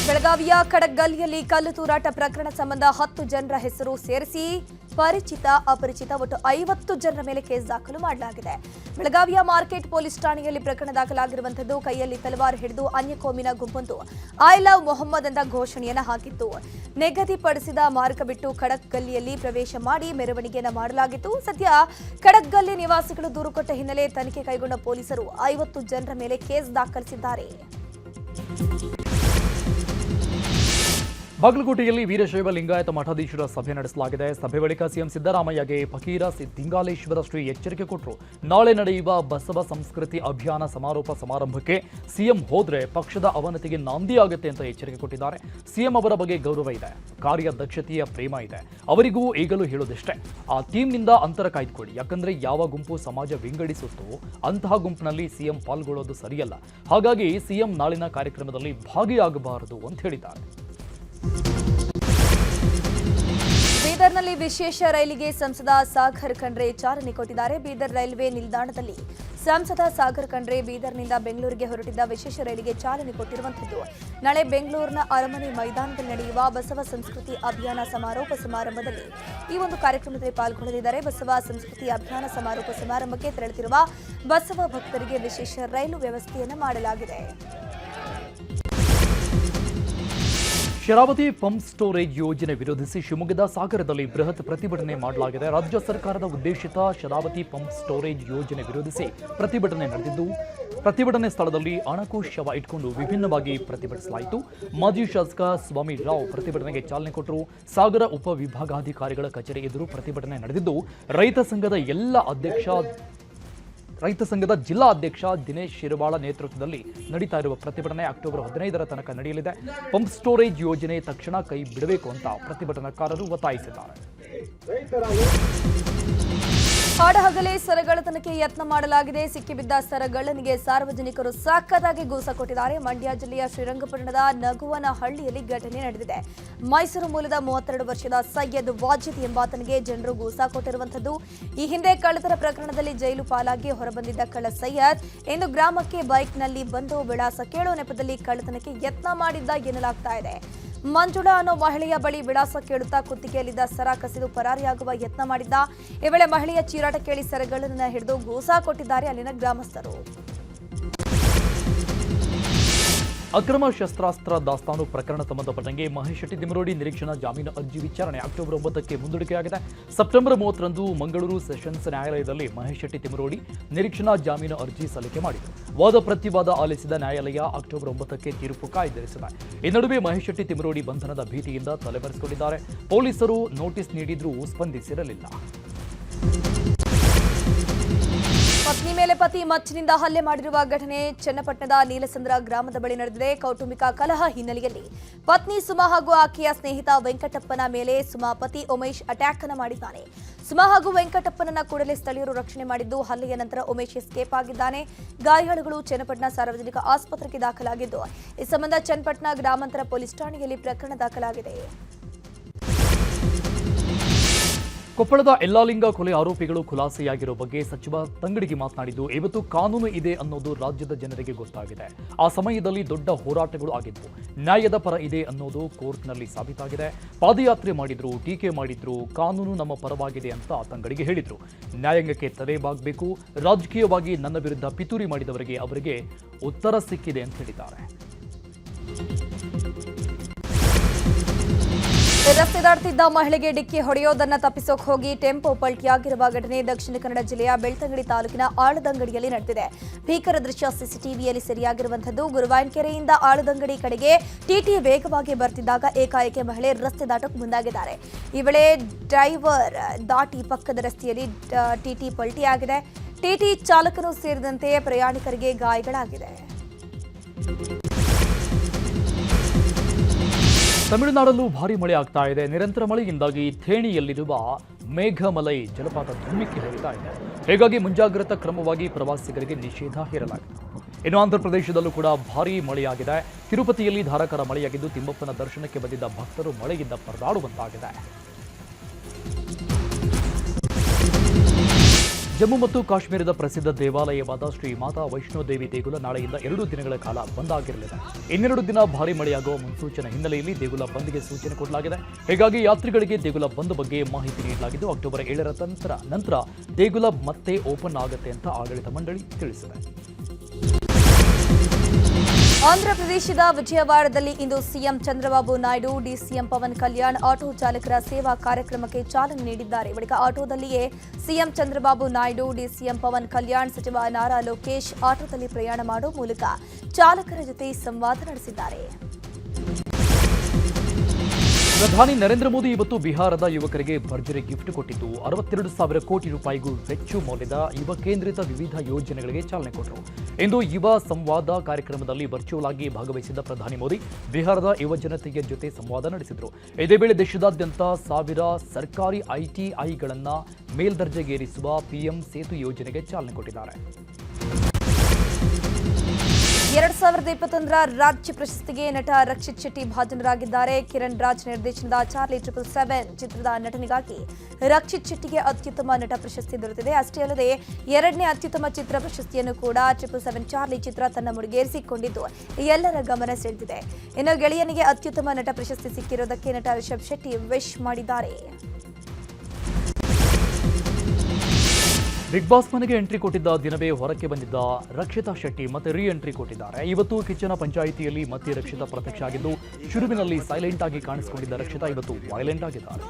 ಬೆಳಗಾವಿಯ ಕಡಗಲ್ಲಿಯಲ್ಲಿ ಕಲ್ಲು ತೂರಾಟ ಪ್ರಕರಣ ಸಂಬಂಧ ಹತ್ತು ಜನರ ಹೆಸರು ಸೇರಿಸಿ ಪರಿಚಿತ, ಅಪರಿಚಿತ ಒಟ್ಟು ಐವತ್ತು ಜನರ ಮೇಲೆ ಕೇಸ್ ದಾಖಲು ಮಾಡಲಾಗಿದೆ. ಬೆಳಗಾವಿಯ ಮಾರ್ಕೆಟ್ ಪೊಲೀಸ್ ಠಾಣೆಯಲ್ಲಿ ಪ್ರಕರಣ ದಾಖಲಾಗಿರುವಂತದ್ದು ಕೈಯಲ್ಲಿ ತಲವಾರು ಹಿಡಿದು ಅನ್ಯ ಕೋಮಿನ ಗುಂಪೊಂದು ಐ ಲವ್ ಮೊಹಮ್ಮದ್ ಎಂದ ಘೋಷಣೆಯನ್ನು ಹಾಕಿತ್ತು. ನಿಗದಿಪಡಿಸಿದ ಮಾರ್ಗ ಬಿಟ್ಟು ಖಡಕ್ ಗಲ್ಲಿಯಲ್ಲಿ ಪ್ರವೇಶ ಮಾಡಿ ಮೆರವಣಿಗೆಯನ್ನು ಮಾಡಲಾಗಿತ್ತು. ಸದ್ಯ ಖಡಕ್ ಗಲ್ಲಿ ನಿವಾಸಿಗಳು ದೂರು ಕೊಟ್ಟ ಹಿನ್ನೆಲೆ ತನಿಖೆ ಕೈಗೊಂಡ ಪೊಲೀಸರು ಐವತ್ತು ಜನರ ಮೇಲೆ ಕೇಸ್ ದಾಖಲಿಸಿದ್ದಾರೆ. Thank you. ಬಾಗಲಕೋಟೆಯಲ್ಲಿ ವೀರಶೈವ ಲಿಂಗಾಯತ ಮಠಾಧೀಶರ ಸಭೆ ನಡೆಸಲಾಗಿದೆ. ಸಭೆ ಬಳಿಕ ಸಿಎಂ ಸಿದ್ದರಾಮಯ್ಯಗೆ ಫಕೀರ ಸಿದ್ದಿಂಗಾಲೇಶ್ವರ ಶ್ರೀ ಎಚ್ಚರಿಕೆ ಕೊಟ್ಟರು. ನಾಳೆ ನಡೆಯುವ ಬಸವ ಸಂಸ್ಕೃತಿ ಅಭಿಯಾನ ಸಮಾರೋಪ ಸಮಾರಂಭಕ್ಕೆ ಸಿಎಂ ಹೋದ್ರೆ ಪಕ್ಷದ ಅವನತಿಗೆ ನಾಂದಿಯಾಗುತ್ತೆ ಅಂತ ಎಚ್ಚರಿಕೆ ಕೊಟ್ಟಿದ್ದಾರೆ. ಸಿಎಂ ಅವರ ಬಗ್ಗೆ ಗೌರವ ಇದೆ. ಕಾರ್ಯದಕ್ಷತೆಯ ಪ್ರೇಮ ಇದೆ. ಅವರಿಗೂ ಈಗಲೂ ಹೇಳೋದಿಷ್ಟೇ. ಆ ಟೀಮ್ನಿಂದ ಅಂತರ ಕಾಯ್ದುಕೊಳ್ಳಿ. ಯಾಕಂದ್ರೆ ಯಾವ ಗುಂಪು ಸಮಾಜ ವಿಂಗಡಿಸುತ್ತೋ ಅಂತಹ ಗುಂಪಿನಲ್ಲಿ ಸಿಎಂ ಪಾಲ್ಗೊಳ್ಳೋದು ಸರಿಯಲ್ಲ. ಹಾಗಾಗಿ ಸಿಎಂ ನಾಳಿನ ಕಾರ್ಯಕ್ರಮದಲ್ಲಿ ಭಾಗಿಯಾಗಬಾರದು ಅಂತ ಹೇಳಿದ್ದಾರೆ. ಬೀದರ್ನಲ್ಲಿ ವಿಶೇಷ ರೈಲಿಗೆ ಸಂಸದ ಸಾಗರ್ ಖಂಡ್ರೆ ಚಾಲನೆ ಕೊಟ್ಟಿದ್ದಾರೆ. ಬೀದರ್ ರೈಲ್ವೆ ನಿಲ್ದಾಣದಲ್ಲಿ ಸಂಸದ ಸಾಗರ್ ಖಂಡ್ರೆ ಬೀದರ್ನಿಂದ ಬೆಂಗಳೂರಿಗೆ ಹೊರಟಿದ್ದ ವಿಶೇಷ ರೈಲಿಗೆ ಚಾಲನೆ ಕೊಟ್ಟಿರುವಂತದ್ದು ನಾಳೆ ಬೆಂಗಳೂರಿನ ಅರಮನೆ ಮೈದಾನದಲ್ಲಿ ನಡೆಯುವ ಬಸವ ಸಂಸ್ಕೃತಿ ಅಭಿಯಾನ ಸಮಾರೋಪ ಸಮಾರಂಭದಲ್ಲಿ ಈ ಒಂದು ಕಾರ್ಯಕ್ರಮದಲ್ಲಿ ಪಾಲ್ಗೊಳ್ಳಲಿದ್ದಾರೆ. ಬಸವ ಸಂಸ್ಕೃತಿ ಅಭಿಯಾನ ಸಮಾರೋಪ ಸಮಾರಂಭಕ್ಕೆ ತೆರಳುತ್ತಿರುವ ಬಸವ ಭಕ್ತರಿಗೆ ವಿಶೇಷ ರೈಲು ವ್ಯವಸ್ಥೆಯನ್ನು ಮಾಡಲಾಗಿದೆ. ಶರಾವತಿ ಪಂಪ್ ಸ್ಟೋರೇಜ್ ಯೋಜನೆ ವಿರೋಧಿಸಿ ಶಿವಮೊಗ್ಗದ ಸಾಗರದಲ್ಲಿ ಬೃಹತ್ ಪ್ರತಿಭಟನೆ ಮಾಡಲಾಗಿದೆ. ರಾಜ್ಯ ಸರ್ಕಾರದ ಉದ್ದೇಶಿತ ಶರಾವತಿ ಪಂಪ್ ಸ್ಟೋರೇಜ್ ಯೋಜನೆ ವಿರೋಧಿಸಿ ಪ್ರತಿಭಟನೆ ನಡೆದಿದ್ದು, ಪ್ರತಿಭಟನೆ ಸ್ಥಳದಲ್ಲಿ ಅಣಕು ಶವ ಇಟ್ಕೊಂಡು ವಿಭಿನ್ನವಾಗಿ ಪ್ರತಿಭಟಿಸಲಾಯಿತು. ಮಾಜಿ ಶಾಸಕ ಸ್ವಾಮಿ ರಾವ್ ಪ್ರತಿಭಟನೆಗೆ ಚಾಲನೆ ಕೊಟ್ಟರು. ಸಾಗರ ಉಪವಿಭಾಗಾಧಿಕಾರಿಗಳ ಕಚೇರಿ ಎದುರು ಪ್ರತಿಭಟನೆ ನಡೆದಿದ್ದು, ರೈತ ಸಂಘದ ಎಲ್ಲ ಅಧ್ಯಕ್ಷ ರೈತ ಸಂಘದ ಜಿಲ್ಲಾ ಅಧ್ಯಕ್ಷ ದಿನೇಶ್ ಶಿರವಾಳ ನೇತೃತ್ವದಲ್ಲಿ ನಡೀತಾ ಇರುವ ಪ್ರತಿಭಟನೆ ಅಕ್ಟೋಬರ್ ಹದಿನೈದರ ತನಕ ನಡೆಯಲಿದೆ. ಪಂಪ್ ಸ್ಟೋರೇಜ್ ಯೋಜನೆ ತಕ್ಷಣ ಕೈ ಬಿಡಬೇಕು ಅಂತ ಪ್ರತಿಭಟನಾಕಾರರು ಒತ್ತಾಯಿಸಿದ್ದಾರೆ. ಹಾಡಹಗಲೇ ಸರಗಳತನಕ್ಕೆ ಯತ್ನ ಮಾಡಲಾಗಿದೆ. ಸಿಕ್ಕಿಬಿದ್ದ ಸರಗಳನಿಗೆ ಸಾರ್ವಜನಿಕರು ಸಖತ್ತಾಗಿ ಗೂಸ ಕೊಟ್ಟಿದ್ದಾರೆ. ಮಂಡ್ಯ ಜಿಲ್ಲೆಯ ಶ್ರೀರಂಗಪಟ್ಟಣದ ನಗುವನ ಹಳ್ಳಿಯಲ್ಲಿ ಘಟನೆ ನಡೆದಿದೆ. ಮೈಸೂರು ಮೂಲದ ಮೂವತ್ತೆರಡು ವರ್ಷದ ಸೈಯದ್ ವಾಜಿದ್ ಎಂಬಾತನಿಗೆ ಜನರು ಗೂಸ ಕೊಟ್ಟಿರುವಂತದ್ದು ಈ ಹಿಂದೆ ಕಳ್ಳತನ ಪ್ರಕರಣದಲ್ಲಿ ಜೈಲು ಪಾಲಾಗಿ ಹೊರಬಂದಿದ್ದ ಕಳ್ಳ ಸೈಯದ್ ಇಂದು ಗ್ರಾಮಕ್ಕೆ ಬೈಕ್ನಲ್ಲಿ ಬಂದು ವಿಳಾಸ ಕೇಳೋ ನೆಪದಲ್ಲಿ ಕಳ್ಳತನಕ್ಕೆ ಯತ್ನ ಮಾಡಿದ್ದ ಎನ್ನಲಾಗ್ತಾ ಇದೆ. ಮಂಜುಳಾ ಅನ್ನೋ ಮಹಿಳೆಯ ಬಳಿ ವಿಳಾಸ ಕೇಳುತ್ತಾ ಕುತ್ತಿಗೆಯಲ್ಲಿದ್ದ ಸರ ಕಸಿದು ಪರಾರಿಯಾಗುವ ಯತ್ನ ಮಾಡಿದ್ದ. ಈ ವೇಳೆ ಮಹಿಳೆಯ ಚೀರಾಟ ಕೇಳಿ ಸರಗಳನ್ನು ಹಿಡಿದು ಗೋಸಾ ಕೊಟ್ಟಿದ್ದಾರೆ ಅಲ್ಲಿನ ಗ್ರಾಮಸ್ಥರು. ಅಕ್ರಮ ಶಸ್ತ್ರಾಸ್ತ್ರ ದಾಸ್ತಾನು ಪ್ರಕರಣ ಸಂಬಂಧಪಟ್ಟಂಗೆ ಮಹೇಶ್ ಶೆಟ್ಟಿ ದಿಮರೋಡಿ ನಿರೀಕ್ಷಣಾ ಜಾಮೀನು ಅರ್ಜಿ ವಿಚಾರಣೆ ಅಕ್ಟೋಬರ್ ಒಂಬತ್ತಕ್ಕೆ ಮುಂದೂಡಿಕೆಯಾಗಿದೆ. ಸೆಪ್ಟೆಂಬರ್ ಮೂವತ್ತರಂದು ಮಂಗಳೂರು ಸೆಷನ್ಸ್ ನ್ಯಾಯಾಲಯದಲ್ಲಿ ಮಹೇಶ್ ಶೆಟ್ಟಿ ತಿಮರೋಡಿ ನಿರೀಕ್ಷಣಾ ಜಾಮೀನು ಅರ್ಜಿ ಸಲ್ಲಿಕೆ ಮಾಡಿದರು. ವಾದ ಪ್ರತಿವಾದ ಆಲಿಸಿದ ನ್ಯಾಯಾಲಯ ಅಕ್ಟೋಬರ್ ಒಂಬತ್ತಕ್ಕೆ ತೀರ್ಪು ಕಾಯ್ದಿರಿಸಿದೆ. ಈ ನಡುವೆ ಮಹೇಶ್ ಶೆಟ್ಟಿ ತಿಮರೋಡಿ ಬಂಧನದ ಭೀತಿಯಿಂದ ತಲೆಬರೆಸಿಕೊಂಡಿದ್ದಾರೆ. ಪೊಲೀಸರು ನೋಟಿಸ್ ನೀಡಿದ್ರೂ ಸ್ಪಂದಿಸಿರಲಿಲ್ಲ. ಪತ್ನಿ ಮೇಲೆ ಪತಿ ಮಚ್ಚಿನಿಂದ ಹಲ್ಲೆ ಮಾಡಿರುವ ಘಟನೆ ಚನ್ನಪಟ್ಟಣದ ನೀಲಸಂದ್ರ ಗ್ರಾಮದ ಬಳಿ ನಡೆದಿದೆ. ಕೌಟುಂಬಿಕ ಕಲಹ ಹಿನ್ನೆಲೆಯಲ್ಲಿ ಪತ್ನಿ ಸುಮಾ ಹಾಗೂ ಆಕೆಯ ಸ್ನೇಹಿತ ವೆಂಕಟಪ್ಪನ ಮೇಲೆ ಸುಮಾ ಪತಿ ಉಮೇಶ್ ಅಟ್ಯಾಕ್ ಅನ್ನು ಮಾಡಿದ್ದಾನೆ. ಸುಮಾ ಹಾಗೂ ವೆಂಕಟಪ್ಪನನ್ನ ಕೂಡಲೇ ಸ್ಥಳೀಯರು ರಕ್ಷಣೆ ಮಾಡಿದ್ದು, ಹಲ್ಲೆಯ ನಂತರ ಉಮೇಶ್ ಎಸ್ಕೇಪ್ ಆಗಿದ್ದಾನೆ. ಗಾಯಾಳುಗಳು ಚನ್ನಪಟ್ಟಣ ಸಾರ್ವಜನಿಕ ಆಸ್ಪತ್ರೆಗೆ ದಾಖಲಾಗಿದ್ದು, ಈ ಸಂಬಂಧ ಚನ್ನಪಟ್ಟಣ ಗ್ರಾಮಾಂತರ ಪೊಲೀಸ್ ಠಾಣೆಯಲ್ಲಿ ಪ್ರಕರಣ ದಾಖಲಾಗಿದೆ. ಕೊಪ್ಪಳದ ಎಲ್ಲಾಲಿಂಗ ಕೊಲೆ ಆರೋಪಿಗಳು ಖುಲಾಸೆಯಾಗಿರೋ ಬಗ್ಗೆ ಸಚಿವ ತಂಗಡಿಗೆ ಮಾತನಾಡಿದ್ದು, ಇವತ್ತು ಕಾನೂನು ಇದೆ ಅನ್ನೋದು ರಾಜ್ಯದ ಜನರಿಗೆ ಗೊತ್ತಾಗಿದೆ. ಆ ಸಮಯದಲ್ಲಿ ದೊಡ್ಡ ಹೋರಾಟಗಳು ಆಗಿದ್ವು. ನ್ಯಾಯದ ಪರ ಇದೆ ಅನ್ನೋದು ಕೋರ್ಟ್ನಲ್ಲಿ ಸಾಬೀತಾಗಿದೆ. ಪಾದಯಾತ್ರೆ ಮಾಡಿದ್ರು, ಟೀಕೆ ಮಾಡಿದ್ರು, ಕಾನೂನು ನಮ್ಮ ಪರವಾಗಿದೆ ಅಂತ ತಂಗಡಿಗೆ ಹೇಳಿದರು. ನ್ಯಾಯಾಂಗಕ್ಕೆ ತಲೆಬಾಗಬೇಕು ರಾಜಕೀಯವಾಗಿ ನನ್ನ ವಿರುದ್ಧ ಪಿತೂರಿ ಮಾಡಿದವರಿಗೆ ಅವರಿಗೆ ಉತ್ತರ ಸಿಕ್ಕಿದೆ ಅಂತ ಹೇಳಿದ್ದಾರೆ. ರಸ್ತೆ ದಾಟ್ತಿದ್ದ ಮಹಿಳೆಗೆ ಡಿಕ್ಕಿ ಹೊಡೆಯೋದನ್ನ ತಪ್ಪಿಸೋಕೆ ಹೋಗಿ ಟೆಂಪೋ ಪಲ್ಟಿಯಾಗಿರುವ ಘಟನೆ ದಕ್ಷಿಣ ಕನ್ನಡ ಜಿಲ್ಲೆಯ ಬೆಳ್ತಂಗಡಿ ತಾಲೂಕಿನ ಆಳದಂಗಡಿಯಲ್ಲಿ ನಡೆದಿದೆ. ಭೀಕರ ದೃಶ್ಯ ಸಿಸಿಟಿವಿಯಲ್ಲಿ ಸೆರೆಯಾಗಿರುವಂತದ್ದು ಗುರುವಾಯನಕೆರೆಯಿಂದ ಆಳದಂಗಡಿ ಕಡೆಗೆ ಟಿಟಿ ವೇಗವಾಗಿ ಬರ್ತಿದ್ದಾಗ ಏಕಾಏಕಿ ಮಹಿಳೆ ರಸ್ತೆ ದಾಟಕ್ಕೆ ಮುಂದಾಗಿದ್ದಾರೆ. ಈ ವೇಳೆ ಡ್ರೈವರ್ ದಾಟಿ ಪಕ್ಕದ ರಸ್ತೆಯಲ್ಲಿ ಟಿಟಿ ಪಲ್ಟಿಯಾಗಿದೆ. ಟಿಟಿ ಚಾಲಕನು ಸೇರಿದಂತೆ ಪ್ರಯಾಣಿಕರಿಗೆ ಗಾಯಗಳಾಗಿದೆ ತಮಿಳುನಾಡಲ್ಲೂ ಭಾರಿ ಮಳೆ ಆಗ್ತಾ ಇದೆ. ನಿರಂತರ ಮಳೆಯಿಂದಾಗಿ ಥೇಣಿಯಲ್ಲಿರುವ ಮೇಘಮಲೈ ಜಲಪಾತ ಧುಮ್ಮಿಕ್ಕಿ ಹರಿತಾ ಇದೆ. ಹೀಗಾಗಿ ಮುಂಜಾಗ್ರತಾ ಕ್ರಮವಾಗಿ ಪ್ರವಾಸಿಗರಿಗೆ ನಿಷೇಧ ಹೇರಲಾಗಿದೆ. ಇನ್ನು ಆಂಧ್ರಪ್ರದೇಶದಲ್ಲೂ ಕೂಡ ಭಾರೀ ಮಳೆಯಾಗಿದೆ. ತಿರುಪತಿಯಲ್ಲಿ ಧಾರಾಕಾರ ಮಳೆಯಾಗಿದ್ದು ತಿಮ್ಮಪ್ಪನ ದರ್ಶನಕ್ಕೆ ಬಂದಿದ್ದ ಭಕ್ತರು ಮಳೆಯಿಂದ ಪರದಾಡುವಂತಾಗಿದೆ. ಜಮ್ಮು ಮತ್ತು ಕಾಶ್ಮೀರದ ಪ್ರಸಿದ್ಧ ದೇವಾಲಯವಾದ ಶ್ರೀ ಮಾತಾ ವೈಷ್ಣೋದೇವಿ ದೇಗುಲ ನಾಳೆಯಿಂದ ಎರಡು ದಿನಗಳ ಕಾಲ ಬಂದ್ ಆಗಿರಲಿದೆ. ಇನ್ನೆರಡು ದಿನ ಭಾರಿ ಮಳೆಯಾಗುವ ಮುನ್ಸೂಚನೆ ಹಿನ್ನೆಲೆಯಲ್ಲಿ ದೇಗುಲ ಬಂದ್ಗೆ ಸೂಚನೆ ಕೊಡಲಾಗಿದೆ. ಹೀಗಾಗಿ ಯಾತ್ರಿಗಳಿಗೆ ದೇಗುಲ ಬಂದ್ ಬಗ್ಗೆ ಮಾಹಿತಿ ನೀಡಲಾಗಿದ್ದು, ಅಕ್ಟೋಬರ್ ಏಳರ ನಂತರ ನಂತರ ದೇಗುಲ ಮತ್ತೆ ಓಪನ್ ಆಗುತ್ತೆ ಅಂತ ಆಡಳಿತ ಮಂಡಳಿ ತಿಳಿಸಿದೆ. ಆಂಧ್ರಪ್ರದೇಶದ ವಿಜಯವಾಡದಲ್ಲಿ ಇಂದು CM Chandrababu Naidu, DCM Pavan Kalyan auto ಚಾಲಕರ ಸೇವಾ ಕಾರ್ಯಕ್ರಮಕ್ಕೆ ಚಾಲನೆ ನೀಡಿದ್ದಾರೆ. ಬಳಿಕ ಆಟೋದಲ್ಲಿಯೇ ಸಿಎಂ ಚಂದ್ರಬಾಬು ನಾಯ್ಡು, ಡಿಸಿಎಂ ಪವನ್ ಕಲ್ಯಾಣ್, ಸಚಿವ ನಾರಾ ಲೋಕೇಶ್ ಆಟೋದಲ್ಲಿ ಪ್ರಯಾಣ ಮಾಡುವ ಮೂಲಕ ಚಾಲಕರ ಜೊತೆ ಸಂವಾದ ನಡೆಸಿದ್ದಾರೆ. ಪ್ರಧಾನಿ ನರೇಂದ್ರ ಮೋದಿ ಇವತ್ತು ಬಿಹಾರದ ಯುವಕರಿಗೆ ಭರ್ಜರಿ ಗಿಫ್ಟ್ ಕೊಟ್ಟಿದ್ದು ಅರವತ್ತೆರಡು ಸಾವಿರ ಕೋಟಿ ರೂಪಾಯಿಗೂ ಹೆಚ್ಚು ಮೌಲ್ಯದ ಯುವ ಕೇಂದ್ರಿತ ವಿವಿಧ ಯೋಜನೆಗಳಿಗೆ ಚಾಲನೆ ಕೊಟ್ಟರು. ಇಂದು ಯುವ ಸಂವಾದ ಕಾರ್ಯಕ್ರಮದಲ್ಲಿ ವರ್ಚುವಲ್ ಆಗಿ ಭಾಗವಹಿಸಿದ ಪ್ರಧಾನಿ ಮೋದಿ ಬಿಹಾರದ ಯುವ ಜನತೆಯ ಜೊತೆ ಸಂವಾದ ನಡೆಸಿದರು. ಇದೇ ವೇಳೆ ದೇಶದಾದ್ಯಂತ ಸಾವಿರ ಸರ್ಕಾರಿ ಐಟಿಐಗಳನ್ನು ಮೇಲ್ದರ್ಜೆಗೇರಿಸುವ ಪಿಎಂ ಸೇತು ಯೋಜನೆಗೆ ಚಾಲನೆ ಕೊಟ್ಟಿದ್ದಾರೆ. ಎರಡ್ ಸಾವಿರದ ಇಪ್ಪತ್ತೊಂದರ ರಾಜ್ಯ ಪ್ರಶಸ್ತಿಗೆ ನಟ ರಕ್ಷಿತ್ ಶೆಟ್ಟಿ ಭಾಜನರಾಗಿದ್ದಾರೆ. ಕಿರಣ್ ರಾಜ್ ನಿರ್ದೇಶನದ ಚಾರ್ಲಿ ಟ್ರಿಪಲ್ ಸೆವೆನ್ ಚಿತ್ರದ ನಟನೆಗಾಗಿ ರಕ್ಷಿತ್ ಶೆಟ್ಟಿಗೆ ಅತ್ಯುತ್ತಮ ನಟ ಪ್ರಶಸ್ತಿ ದೊರೆತಿದೆ. ಅಷ್ಟೇ ಅಲ್ಲದೆ ಎರಡನೇ ಅತ್ಯುತ್ತಮ ಚಿತ್ರ ಪ್ರಶಸ್ತಿಯನ್ನು ಕೂಡ ಟ್ರಿಪಲ್ ಸೆವೆನ್ ಚಾರ್ಲಿ ಚಿತ್ರ ತನ್ನ ಮುಡಿಗೇರಿಸಿಕೊಂಡಿದ್ದು ಎಲ್ಲರ ಗಮನ ಸೆಳೆದಿದೆ. ಇನ್ನು ಗೆಳೆಯನಿಗೆ ಅತ್ಯುತ್ತಮ ನಟ ಪ್ರಶಸ್ತಿ ಸಿಕ್ಕಿರೋದಕ್ಕೆ ನಟ ರಿಷಬ್ ಶೆಟ್ಟಿ ವಿಶ್ ಮಾಡಿದ್ದಾರೆ. ಬಿಗ್ ಬಾಸ್ ಮನೆಗೆ ಎಂಟ್ರಿ ಕೊಟ್ಟಿದ್ದ ದಿನವೇ ಹೊರಕ್ಕೆ ಬಂದಿದ್ದ ರಕ್ಷಿತಾ ಶೆಟ್ಟಿ ಮತ್ತೆ ರೀ ಎಂಟ್ರಿ ಕೊಟ್ಟಿದ್ದಾರೆ. ಇವತ್ತು ಕಿಚ್ಚನ ಪಂಚಾಯಿತಿಯಲ್ಲಿ ಮತ್ತೆ ರಕ್ಷಿತಾ ಪ್ರತ್ಯಕ್ಷ ಆಗಿದ್ದು, ಶುರುವಿನಲ್ಲಿ ಸೈಲೆಂಟ್ ಆಗಿ ಕಾಣಿಸಿಕೊಂಡಿದ್ದ ರಕ್ಷಿತಾ ಇವತ್ತು ವೈಲೆಂಟ್ ಆಗಿದ್ದಾರೆ.